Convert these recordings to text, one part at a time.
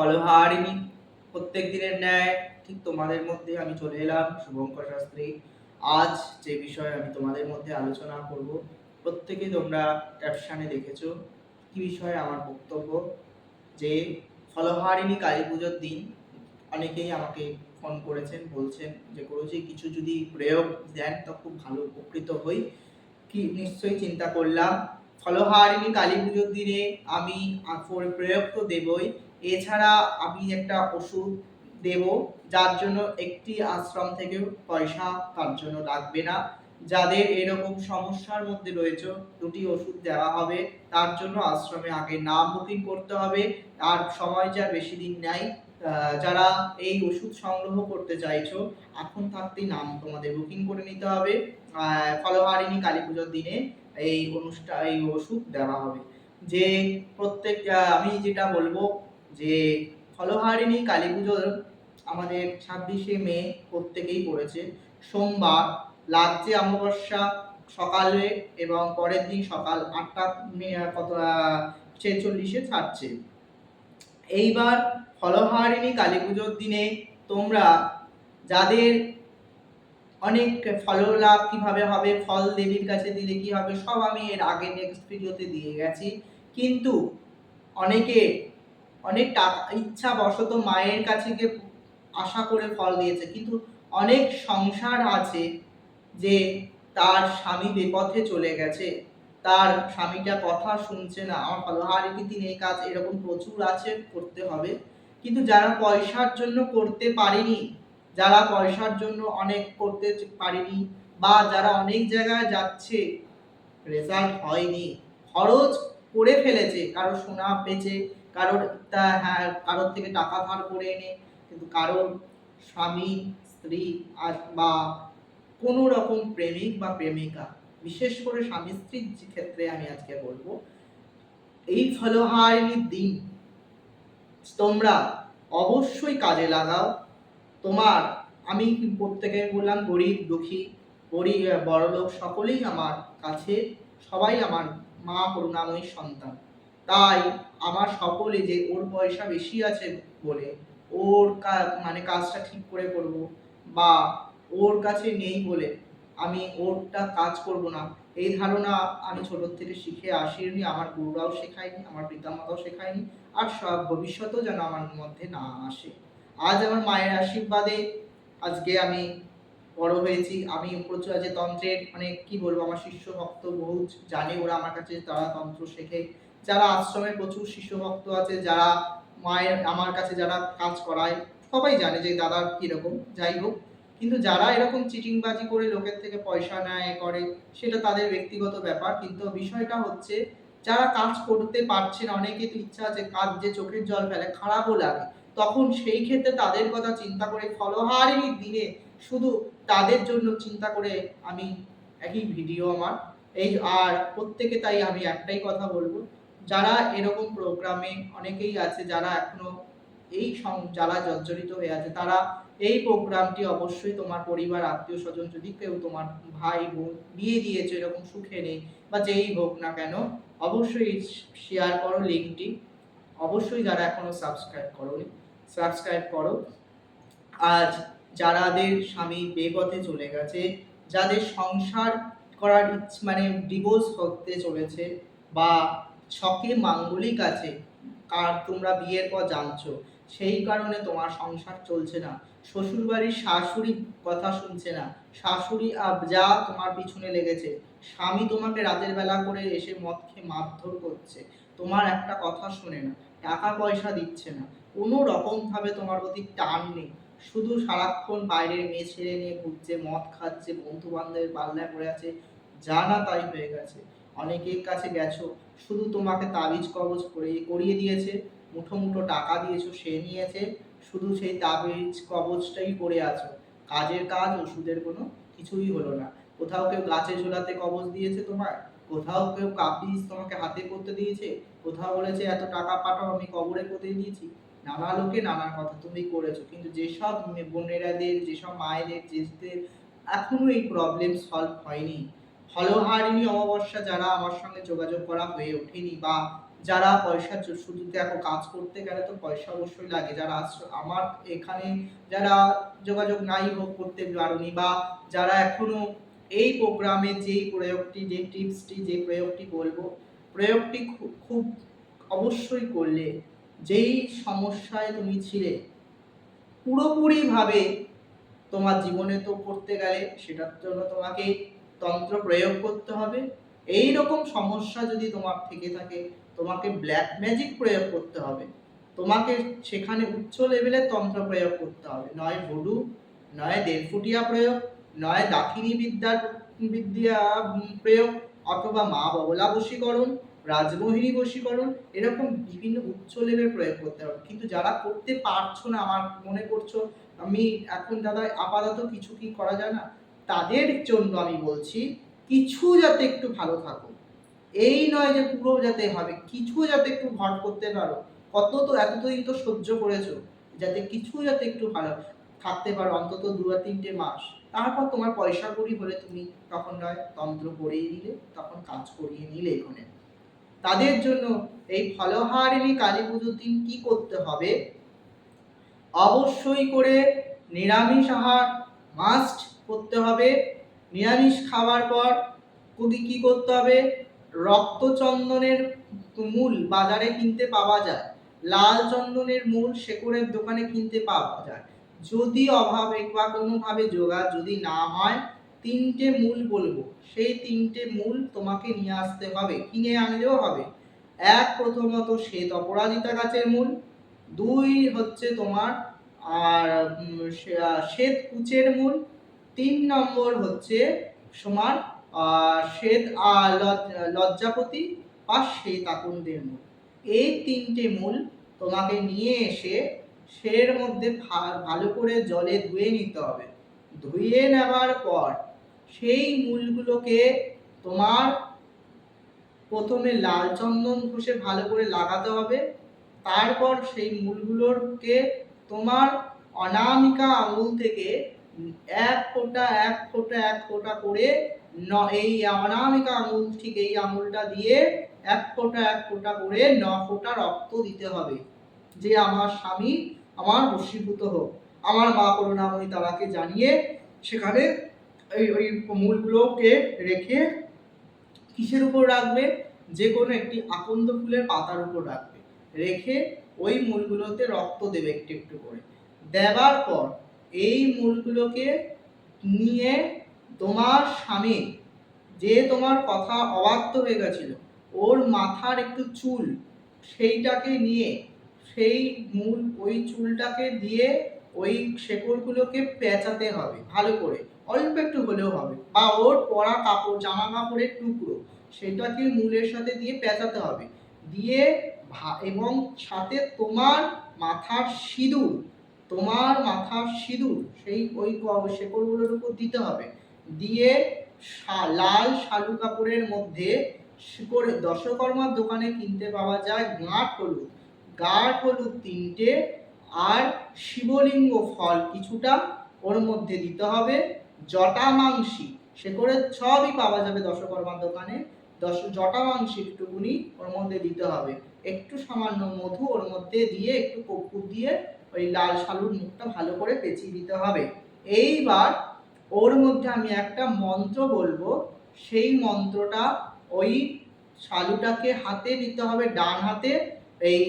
ফলহারিণী। প্রত্যেক দিনের ন্যায়, ঠিক তোমাদের মধ্যে আমি চলে এলাম, শুভঙ্কর শাস্ত্রী। আজ যে বিষয়ে আমি তোমাদের মধ্যে আলোচনা করব, প্রত্যেকে তোমরা ক্যাপশনে দেখেছ, কি বিষয়ে আমার বক্তব্য? যে ফলহারিণী কালী পুজোর দিন অনেকেই আমাকে ফোন করেছেন, বলছেন যে গুরুজি, কিছু যদি প্রয়োগ দেন তো খুব ভালো, উপকৃত হই। কি, নিশ্চয়ই চিন্তা করলাম। ফলহারিণী কালী পুজোর দিনে আমি প্রয়োগ তো দেবই এছাড়া আমি একটা ওষুধ দেব যার জন্য একটি আশ্রম থেকে পয়সা তার জন্য লাগবে না। যাদের এরকম সমস্যার মধ্যে রয়েছে দুটি ওষুধ দেওয়া হবে। তার জন্য আশ্রমে আগে নাম বুকিং করতে হবে। আর সময় যা বেশি দিন আহ, যারা এই ওষুধ সংগ্রহ করতে চাইছো এখন থাকতেই নাম তোমাদের বুকিং করে নিতে হবে। ফলহারিণী কালী পুজোর দিনে এই অনুষ্ঠান এই ওষুধ দেওয়া হবে। যে প্রত্যেক আমি যেটা বলব যে ফলহারিণী কালী পুজোর আমাদের ছাব্বিশে মে প্রত্যেকেই পড়েছে। সোমবার লাগছে অমাবস্যা সকালে এবং পরের দিন সকাল আটটা কত ছেচল্লিশে ছাড়ছে। এইবার ফলহারিণী কালী পুজোর দিনে তোমরা যাদের অনেক ফল লাভ কীভাবে হবে, ফল দেবীর কাছে দিলে কি হবে, সব আমি এর আগে নেক্সট ভিডিওতে দিয়ে গেছি। কিন্তু অনেকে অনেক ইচ্ছা বশত মায়ের কাছে গিয়ে আশা করে ফল দিয়েছে। কিন্তু অনেক সংসার আছে যে তার স্বামী বেপথে চলে গেছে, তার স্বামীটা কথা শুনছে না, আমার ফলহারিণী দিন এই কাজ এরকম প্রচুর আছে, করতে হবে। কিন্তু যারা পয়সার জন্য করতে পারেনি, যারা পয়সার জন্য অনেক করতে পারেনি বা যারা অনেক জায়গায় যাচ্ছে রেজাল্ট হয়নি। খরচ করে ফেলেছে, কারও সোনা বেচে কারোর তা হ্যাঁ কারোর থেকে টাকা ধার করে এনে, কিন্তু কারোর স্বামী, স্ত্রী আর বা কোনো রকম প্রেমিক বা প্রেমিকা, বিশেষ করে স্বামী স্ত্রীর ক্ষেত্রে আমি আজকে বলব, এই ফলহারিণীর দিন, তোমরা অবশ্যই কাজে লাগাও। তোমার, আমি প্রত্যেকে বললাম, গরিব, দুঃখী, গরিব, বড়লোক সকলেই আমার কাছে, সবাই আমার মা করুণাময়ী সন্তান। তাই আমার সকলে যে ওর পয়সা বেশি আছে বলে ওর মানে কাজটা ঠিক করে করব বা ওর কাছে নেই বলে আমি ওরটা কাজ করব না। এই ধারণা আমি ছোট থেকে শিখে আসিনি, আমার গুরুরাও শেখায়নি, আমার পিতামাতাও শেখায়নি আর সব ভবিষ্যতেও যেন আমার মধ্যে না আসে। আজ আমার মায়ের আশীর্বাদে আজকে আমি বড় হয়েছি। আমি প্রচুর যে তন্ত্রের মানে কি বলব, আমার শিষ্য ভক্ত বহু জানে, ওরা আমার কাছে তারা তন্ত্র শেখে। যারা আশ্রমে প্রচুর শিশু ভক্ত আছে, যারা মায়ের, আমার কাছে যারা কাজ করায়, সবাই জানে যে দাদা কীরকম, যাই হোক। কিন্তু যারা এরকম চিটিংবাজি করে লোকের থেকে পয়সা নেয়, করে, সেটা তাদের ব্যক্তিগত ব্যাপার। কিন্তু বিষয়টা হচ্ছে, যারা কাজ করতে পারছেন অনেকে তো ইচ্ছা আছে কাজ যে চোখের জল ফেলে, খারাপও লাগে। তখন সেই ক্ষেত্রে তাদের কথা চিন্তা করে ফলহারিণীর দিনে। শুধু তাদের জন্য চিন্তা করে আমি, একই ভিডিও আমার। এই, আর প্রত্যেকে তাই আমি একটাই কথা বলব যারা এরকম প্রোগ্রামে অনেকেই আছে যারা এখনও এই জ্বালা জর্জরিত হয়ে আছে, তারা এই প্রোগ্রামটি অবশ্যই তোমার পরিবার, আত্মীয় স্বজন যদি কেউ তোমার ভাই বোন বিয়ে দিয়েছে, এরকম সুখে নেই বা যেই হোক না কেন, অবশ্যই শেয়ার করো লিঙ্কটি অবশ্যই যারা এখনও সাবস্ক্রাইব করোনি সাবস্ক্রাইব করো। আজ যারাদের স্বামী বেপথে চলে গেছে, যাদের সংসার করার ইচ্ছে মানে ডিভোর্স হতে চলেছে বা ছকে মাঙ্গলিক আছে। কার তোমরা বিয়ের পর জানছো? সেই কারণে তোমার সংসার চলছে না। শ্বশুর বাড়ির শাশুড়ি কথা শুনছে না। শাশুড়ি যা তোমার পিছনে লেগেছে। স্বামী তোমাকে রাতের বেলা করে এসে মদ খেয়ে মারধর করছে। তোমার একটা কথা শোনে না। টাকা পয়সা দিচ্ছে না। কোনো রকম ভাবে তোমার প্রতি টান নেই। শুধু সারাক্ষণ বাইরের মেয়ে ছেড়ে নিয়ে ঘুরছে, মদ খাচ্ছে বন্ধু বান্ধবের পাল্লায় পড়ে আছে। যা না তাই হয়ে গেছে। অনেকের কাছে গেছো, শুধু তোমাকে তাবিজ কবজ করে, করিয়ে দিয়েছে, মুঠো মুঠো টাকা দিয়েছ, সে নিয়েছে, শুধু সেই তাবিজ কবজটাই করে আছো। কাজের কাজ, ওষুধের কোনো কিছুই হলো না। কোথাও কেউ গাছে ঝোলাতে কবজ দিয়েছে তোমার কোথাও কেউ কাপিস তোমাকে হাতে করতে দিয়েছে? কোথাও বলেছে, এত টাকা পাঠাও, আমি কবরে করতে দিয়েছি। নানা লোকে নানা কথা তুমি করেছ, কিন্তু যেসব বোনেরাদের, যেসব মায়েদের যেদের এখনও এই প্রবলেম সলভ হয়নি। ফলহারিণী অমাবস্যা যারা আমার সঙ্গে যোগাযোগ করা হয়ে ওঠেনি বা যারা পয়সা চ- শুধু দেখো কাজ করতে গেলে তো পয়সা অবশ্যই লাগে। যারা আমার এখানে যারা যোগাযোগ নাই হোক করতে পারোনি বা যারা এখনও এই প্রোগ্রামে যেই প্রয়োগটি, যে টিপসটি যে প্রয়োগটি বলব, প্রয়োগটি খুব খুব অবশ্যই করলে যেই সমস্যায় তুমি ছিলে, পুরোপুরিভাবে তোমার জীবনে তো করতে গেলে সেটার জন্য তোমাকে তন্ত্র প্রয়োগ করতে হবে। এই রকম সমস্যা যদি তোমার থেকে থাকে, তোমাকে ব্ল্যাক ম্যাজিক প্রয়োগ করতে হবে। তোমাকে সেখানে উচ্চ লেভেলের তন্ত্র প্রয়োগ করতে হবে। নয় ভুডু নয় দেড়ফুটিয়া প্রয়োগ, নয় দাক্ষিণী বিদ্যার বিদ্যা প্রয়োগ অথবা মা বগলা বশীকরণ, রাজমোহিনী বশীকরণ, এরকম বিভিন্ন উচ্চ লেভেল প্রয়োগ করতে হবে। কিন্তু যারা করতে পারছ না, আমার মনে করছ, আমি এখন দাদা আপাতত কিছু কি করা যায় না? তাদের জন্য আমি বলছি, কিছু যাতে একটু ভালো থাকো এই নয় যে পুরো যাতে হবে, কিছু যাতে একটু ঘট করতে পারো। কত তো এতদিন তো সহ্য করেছ, যাতে কিছু যাতে একটু ভালো থাকতে পারো, অন্তত দু আর তিনটে মাস। তারপর তোমার পয়সা করি হলে তুমি তখন নয়, তন্ত্র করিয়ে নিলে, তখন কাজ করিয়ে নিলে এখানে। তাদের জন্য এই ফলহারিণী কালী পুজোর দিন কি করতে হবে? অবশ্যই করে নিরামিষ আহার, মাস্ট করতে হবে। নিরামিষ খাওয়ার পর কুদি কি করতে হবে? রক্তচন্দনের মূল বাজারে কিনতে পাওয়া যায়। লাল চন্দনের মূল শেকড়ের দোকানে কিনতে পাওয়া যায়। যদি অভাবে বা কোনোভাবে জোগাড় যদি না হয়, তিনটে মূল বলব। সেই তিনটে মূল তোমাকে নিয়ে আসতে হবে, কিনে আনলেও হবে। এক, প্রথমত শ্বেত অপরাজিতা গাছের মূল। দুই হচ্ছে তোমার, আর শ্বেত কুচের মূল। তিন নম্বর হচ্ছে আহ, শ্বেত লজ্জাপতি বা শ্বেত আকন্দের মূল। এই তিনটে মূল তোমাকে নিয়ে এসে সের মধ্যে ভালো করে জলে ধুয়ে নিতে হবে। ধুয়ে নেবার পর সেই মূলগুলোকে তোমার প্রথমে লাল চন্দন ঘষে ভালো করে লাগাতে হবে। তারপর সেই মূলগুলোকে তোমার অনামিকা আঙুল থেকে এক ফোঁটা এক ফোঁটা এক ফোঁটা করে ন, এই অনামিকা আঙুল, ঠিক এই আঙুলটা দিয়ে এক ফোঁটা এক ফোঁটা করে ন ফোঁটা রক্ত দিতে হবে। যে আমার স্বামী আমার বশীভূত হোক। আমার মা করুণাময়ী তারাকে জানিয়ে সেখানে এই, ওই মূলগুলোকে রেখে কিসের উপর রাখবে? যে কোনো একটি আকন্দ ফুলের পাতার উপর রাখবে। রেখে ওই মূলগুলোতে রক্ত দেবে একটু একটু করে। দেবার পর এই মূলগুলোকে নিয়ে তোমার স্বামী, যে তোমার কথা অবাধ্য হয়ে গেছিল, ওর মাথার একটু চুল সেইটাকে নিয়ে, সেই মূল ওই চুলটাকে দিয়ে ওই শেকড়গুলোকে পেঁচাতে হবে, ভালো করে, অল্প একটু হলেও হবে, বা ওর পরা কাপড়, জামা কাপড়ের টুকরো, সেটাকে মূলের সাথে দিয়ে পেঁচাতে হবে, দিয়ে এবং সাথে তোমার মাথার সিঁদুর তোমার মাথা সিঁদুর, সেই ওই শেকড়গুলোর উপর দিতে হবে। দিয়ে লাল শালু কাপড়ের মধ্যে শিকড়ে দশকর্মার দোকানে কিনতে পাওয়া যায় গাঁট হলুদ। গাঁট হলুদ তিনটে আর শিবলিঙ্গ ফল কিছুটা ওর মধ্যে দিতে হবে। জটা মাংসি, শেকড়ের সবই পাওয়া যাবে দশকর্মার দোকানে। দশ জটা মাংসি একটুকুনি ওর মধ্যে দিতে হবে। একটু সামান্য মধু ওর মধ্যে দিয়ে একটু কর্পূর দিয়ে ওই লাল শালুর মুখটা ভালো করে পেঁচিয়ে দিতে হবে। এইবার ওর মধ্যে আমি একটা মন্ত্র বলব। সেই মন্ত্রটা ওই শালুটাকে হাতে নিতে হবে ডান হাতে। এই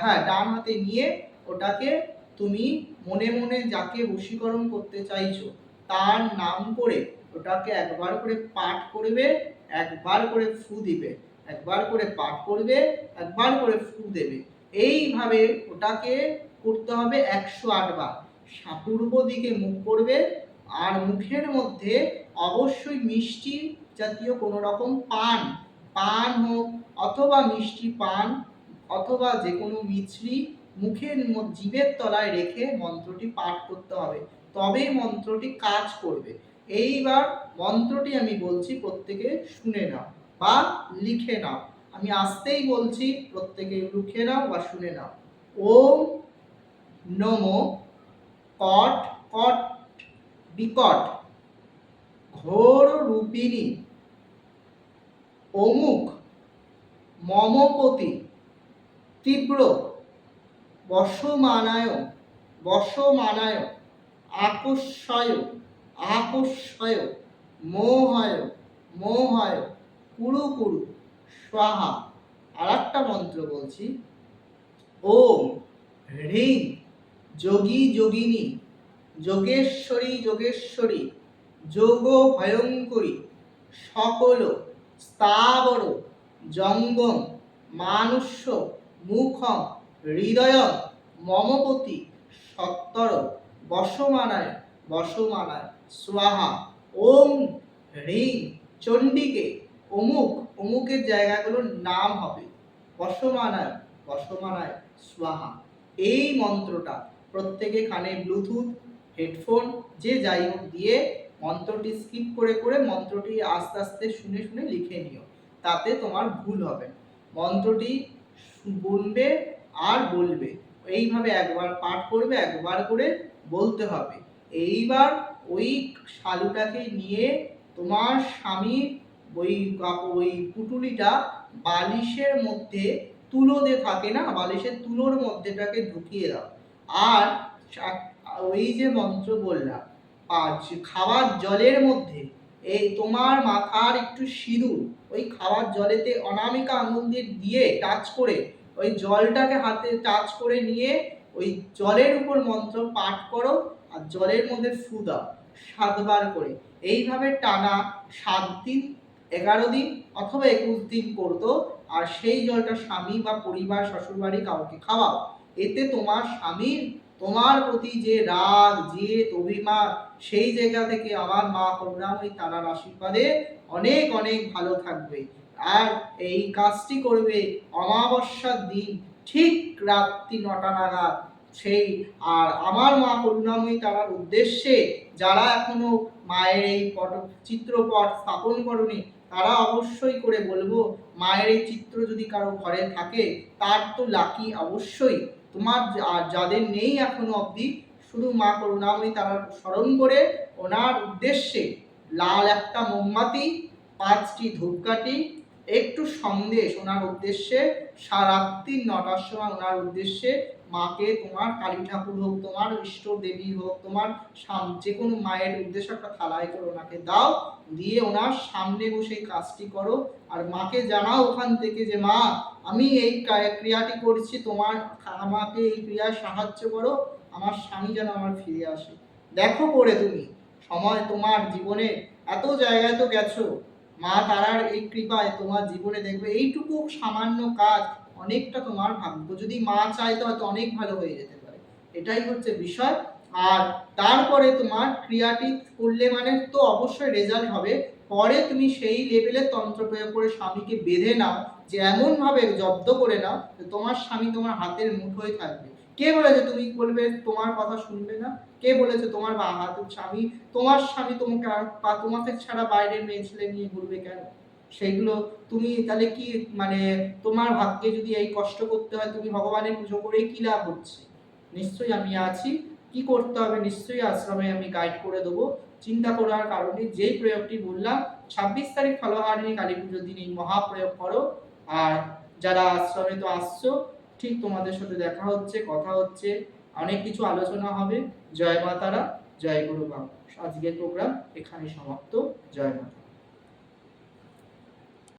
হ্যাঁ ডান হাতে নিয়ে ওটাকে তুমি মনে মনে যাকে বশীকরণ করতে চাইছো তার নাম করে ওটাকে একবার করে পাঠ করবে, একবার করে ফু দিবে, একবার করে পাঠ করবে, একবার করে ফু দেবে। এইভাবে ওটাকে করতে হবে একশো আটবার পূর্ব দিকে মুখ করবে আর মুখের মধ্যে অবশ্যই মিষ্টি জাতীয় কোনো রকম পান পান হোক অথবা মিষ্টি পান অথবা যে কোনো মিছরি মুখের জিভের তলায় রেখে মন্ত্রটি পাঠ করতে হবে। তবেই মন্ত্রটি কাজ করবে। এইবার মন্ত্রটি আমি বলছি প্রত্যেকে শুনে নাও বা লিখে নাও। আমি আসতেই বলছি প্রত্যেকে লিখে নাও বা শুনে নাও। ওম নমো, কট কট, বিকট, ঘোর রূপিণী, অমুক, মমপতি, তীব্র, বসমানায় বসমানায় আকস্ময় আকস্ময় মোহয় মোহয়, কুরু কুরু, স্বাহা। আর একটা মন্ত্র বলছি। ওম, হ্রিং। যোগী যোগিনী, যোগেশ্বরী যোগেশ্বরী যোগ ভয়ঙ্করী সকল স্থাবর জঙ্গম, মানুষ্য, মুখম, হৃদয়, মমপতি, সত্তর, বসমানায় বসমানায়, স্বাহা, ওম, হ্রিং, চণ্ডীকে, অমুক, অমুকের জায়গাগুলোর নাম হবে, বসমানায় বসমানায়, স্বাহা। এই মন্ত্রটা প্রত্যেকে কানে ব্লুটুথ, হেডফোন, যে যাই হোক দিয়ে মন্ত্রটি স্কিপ করে করে মন্ত্রটি আস্তে আস্তে শুনে শুনে লিখে নিও। তাতে তোমার ভুল হবে। মন্ত্রটি বলবে আর বলবে। এইভাবে একবার পাঠ করবে, একবার করে বলতে হবে। এইবার ওই শালুটাকে নিয়ে তোমার স্বামী ওই ওই পুটুলিটা বালিশের মধ্যে তুলো দিয়ে থাকে না? বালিশের তুলোর মধ্যেটাকে ঢুকিয়ে দাও। আর ওই যে মন্ত্র বললাম যে খাওয়ার জলের মধ্যে, এই তোমার মাথার একটু সিঁদুর, ওই খাওয়ার জলেতে অনামিকা আঙুল দিয়ে দিয়ে টাচ করে, ওই জলটাকে হাতে টাচ করে নিয়ে, ওই জলের উপর মন্ত্র পাঠ করো, আর জলের মধ্যে ফু দাও, সাতবার করে। এইভাবে টানা সাত দিন, এগারো দিন, অথবা একুশ দিন করতো। আর সেই জলটা স্বামী বা পরিবার, শ্বশুরবাড়ি কাউকে খাওয়াও। এতে তোমার স্বামীর, তোমার প্রতি যে রাগ, জেদ, অভিমান, সেই জায়গা থেকে আমার মা করুণাময়ী তারার আশীর্বাদে অনেক অনেক ভালো থাকবে। আর এই কাজটি করবে অমাবস্যার দিন, ঠিক রাত্রি নটা নাগাদ। সেই, আর আমার মা করুণাময়ী তারার উদ্দেশ্যে যারা এখনও মায়ের এই পট, চিত্রপট স্থাপন করনি তারা অবশ্যই করে বলব, মায়ের এই চিত্র যদি কারও ঘরে থাকে, তার তো লাকি অবশ্যই। তোমার যাদের নেই এখনও অবধি, শুধু মা করুণাময়ী তারা স্মরণ করে ওনার উদ্দেশ্যে লাল একটা মোমবাতি, পাঁচটি ধূপকাঠি একটু সন্দেশ ওনার উদ্দেশ্যে সারাত্রি নটার সময় ওনার উদ্দেশ্যে মাকে তোমার, কালী ঠাকুর হোক তোমার ইষ্ট দেবী হোক তোমার যে কোনো মায়ের উদ্দেশ্যে একটা থালায় করে ওনাকে দাও, দিয়ে ওনার সামনে বসে কাজটি করো। আর মাকে জানাও ওখান থেকে যে, মা, আমি এই ক্রিয়াটি করছি, তোমার আমাকে এই ক্রিয়ায় সাহায্য করো, আমার স্বামী যেন আমার ফিরে আসে। দেখো করে তুমি, সময় তোমার জীবনে, এত জায়গায় তো গেছো। মা তারার এই কৃপায় তোমার জীবনে দেখবে এইটুকু সামান্য কাজ অনেকটা তোমার ভাগ্য। যদি মা চায় তো হয়তো অনেক ভালো হয়ে যেতে পারে। এটাই হচ্ছে বিষয়। আর তারপরে তোমার ক্রিয়াটি করলে মানে তো অবশ্যই রেজাল্ট হবে। পরে তুমি সেই লেভেলে তন্ত্র প্রয়োগ করে স্বামীকে বেঁধে নাও যে এমন ভাবে জব্দ করে নাও তোমার স্বামী তোমার হাতের মুঠোয় থাকবে। কে বলেছে তুমি বলবে, তোমার কথা শুনবে না? কে বলেছে তোমার বা হাতের স্বামী? তোমার স্বামী তোমাকে বা তোমাকে ছাড়া বাইরের মেয়ে ছেলে নিয়ে ঘুরবে কেন? সেইগুলো তুমি তাহলে কি মানে তোমার ভাগ্যে যদি এই কষ্ট করতে হয়, তুমি ভগবানের পুজো করে কি লাভ হচ্ছে? নিশ্চয়ই আমি আছি। কি করতে হবে? নিশ্চয়ই আশ্রমে আমি গাইড করে দেবো। চিন্তা করার কারণে যেই প্রয়োগটি বললাম, ছাব্বিশ তারিখ ফলোহারিণী কালী পুজোর দিন এই মহাপ্রয়োগ করো। আর যারা আশ্রমে তো আসছো ঠিক তোমাদের সাথে দেখা হচ্ছে, কথা হচ্ছে, অনেক কিছু আলোচনা হবে। জয় মাতারা, জয় গুরু আজকের প্রোগ্রাম এখানে সমাপ্ত। জয় মাতা